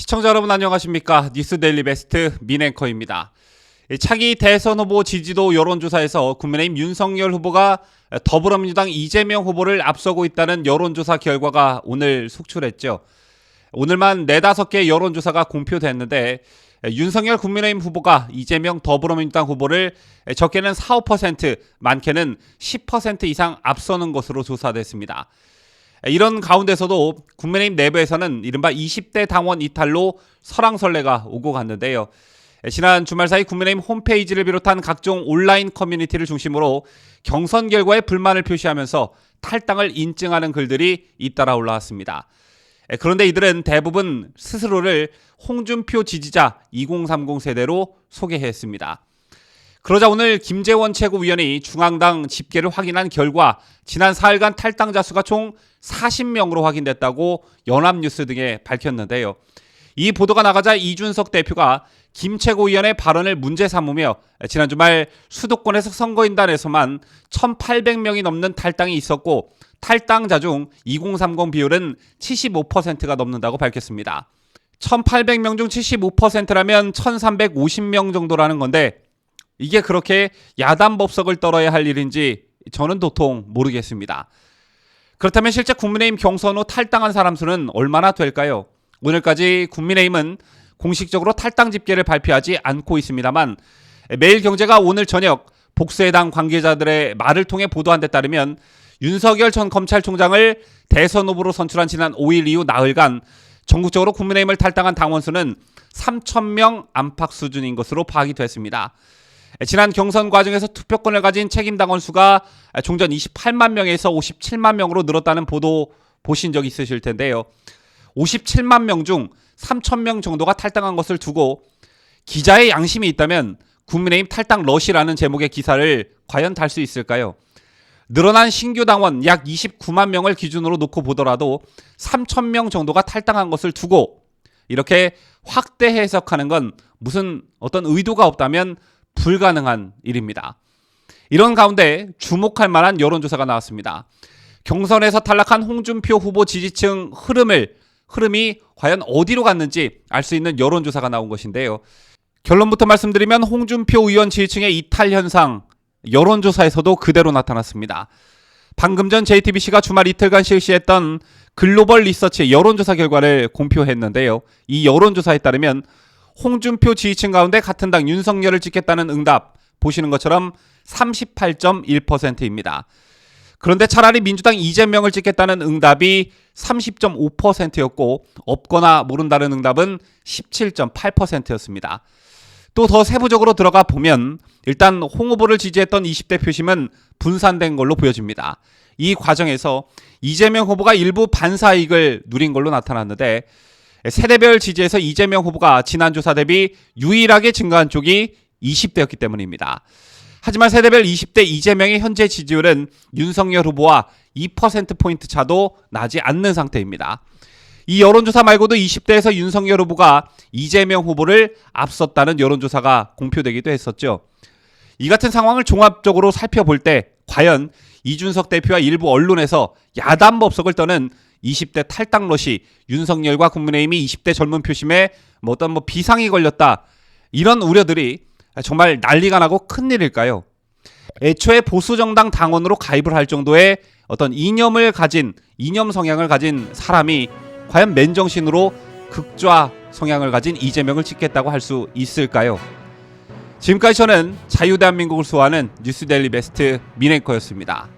시청자 여러분 안녕하십니까 뉴스 데일리 베스트 민앵커입니다. 이 차기 대선 후보 지지도 여론조사에서 국민의힘 윤석열 후보가 더불어민주당 이재명 후보를 앞서고 있다는 여론조사 결과가 오늘 속출했죠. 오늘만 네다섯 개 여론조사가 공표됐는데 윤석열 국민의힘 후보가 이재명 더불어민주당 후보를 적게는 4, 5% 많게는 10% 이상 앞서는 것으로 조사됐습니다. 이런 가운데서도 국민의힘 내부에서는 이른바 20대 당원 이탈로 설왕설래가 오고 갔는데요. 지난 주말 사이 국민의힘 홈페이지를 비롯한 각종 온라인 커뮤니티를 중심으로 경선 결과에 불만을 표시하면서 탈당을 인증하는 글들이 잇따라 올라왔습니다. 그런데 이들은 대부분 스스로를 홍준표 지지자 2030 세대로 소개했습니다. 그러자 오늘 김재원 최고위원이 중앙당 집계를 확인한 결과 지난 4일간 탈당자 수가 총 40명으로 확인됐다고 연합뉴스 등에 밝혔는데요. 이 보도가 나가자 이준석 대표가 김 최고위원의 발언을 문제 삼으며 지난 주말 수도권에서 선거인단에서만 1,800명이 넘는 탈당이 있었고 탈당자 중 2030 비율은 75%가 넘는다고 밝혔습니다. 1,800명 중 75%라면 1,350명 정도라는 건데 이게 그렇게 야단 법석을 떨어야 할 일인지 저는 도통 모르겠습니다. 그렇다면 실제 국민의힘 경선 후 탈당한 사람 수는 얼마나 될까요? 오늘까지 국민의힘은 공식적으로 탈당 집계를 발표하지 않고 있습니다만 매일경제가 오늘 저녁 복수해당 관계자들의 말을 통해 보도한 데 따르면 윤석열 전 검찰총장을 대선 후보로 선출한 지난 5일 이후 나흘간 전국적으로 국민의힘을 탈당한 당원 수는 3,000명 안팎 수준인 것으로 파악이 됐습니다. 지난 경선 과정에서 투표권을 가진 책임 당원 수가 종전 28만 명에서 57만 명으로 늘었다는 보도 보신 적 있으실 텐데요. 57만 명 중 3천 명 정도가 탈당한 것을 두고 기자의 양심이 있다면 국민의힘 탈당 러시라는 제목의 기사를 과연 달 수 있을까요? 늘어난 신규 당원 약 29만 명을 기준으로 놓고 보더라도 3천 명 정도가 탈당한 것을 두고 이렇게 확대 해석하는 건 무슨 어떤 의도가 없다면 불가능한 일입니다. 이런 가운데 주목할 만한 여론조사가 나왔습니다. 경선에서 탈락한 홍준표 후보 지지층 흐름을 흐름이 과연 어디로 갔는지 알 수 있는 여론조사가 나온 것인데요. 결론부터 말씀드리면 홍준표 의원 지지층의 이탈 현상 여론조사에서도 그대로 나타났습니다. 방금 전 JTBC가 주말 이틀간 실시했던 글로벌 리서치 여론조사 결과를 공표했는데요. 이 여론조사에 따르면 홍준표 지지층 가운데 같은 당 윤석열을 찍겠다는 응답 보시는 것처럼 38.1%입니다. 그런데 차라리 민주당 이재명을 찍겠다는 응답이 30.5%였고 없거나 모른다는 응답은 17.8%였습니다. 또 더 세부적으로 들어가 보면 일단 홍 후보를 지지했던 20대 표심은 분산된 걸로 보여집니다. 이 과정에서 이재명 후보가 일부 반사이익을 누린 걸로 나타났는데 세대별 지지에서 이재명 후보가 지난 조사 대비 유일하게 증가한 쪽이 20대였기 때문입니다. 하지만 세대별 20대 이재명의 현재 지지율은 윤석열 후보와 2%포인트 차도 나지 않는 상태입니다. 이 여론조사 말고도 20대에서 윤석열 후보가 이재명 후보를 앞섰다는 여론조사가 공표되기도 했었죠. 이 같은 상황을 종합적으로 살펴볼 때 과연 이준석 대표와 일부 언론에서 야단 법석을 떠는 20대 탈당 러시 윤석열과 국민의힘이 20대 젊은 표심에 뭐 어떤 뭐 비상이 걸렸다 이런 우려들이 정말 난리가 나고 큰일일까요? 애초에 보수 정당 당원으로 가입을 할 정도의 어떤 이념을 가진 이념 성향을 가진 사람이 과연 맨정신으로 극좌 성향을 가진 이재명을 찍겠다고 할 수 있을까요? 지금까지 저는 자유대한민국을 수호하는 뉴스데일리 베스트 민앵커였습니다.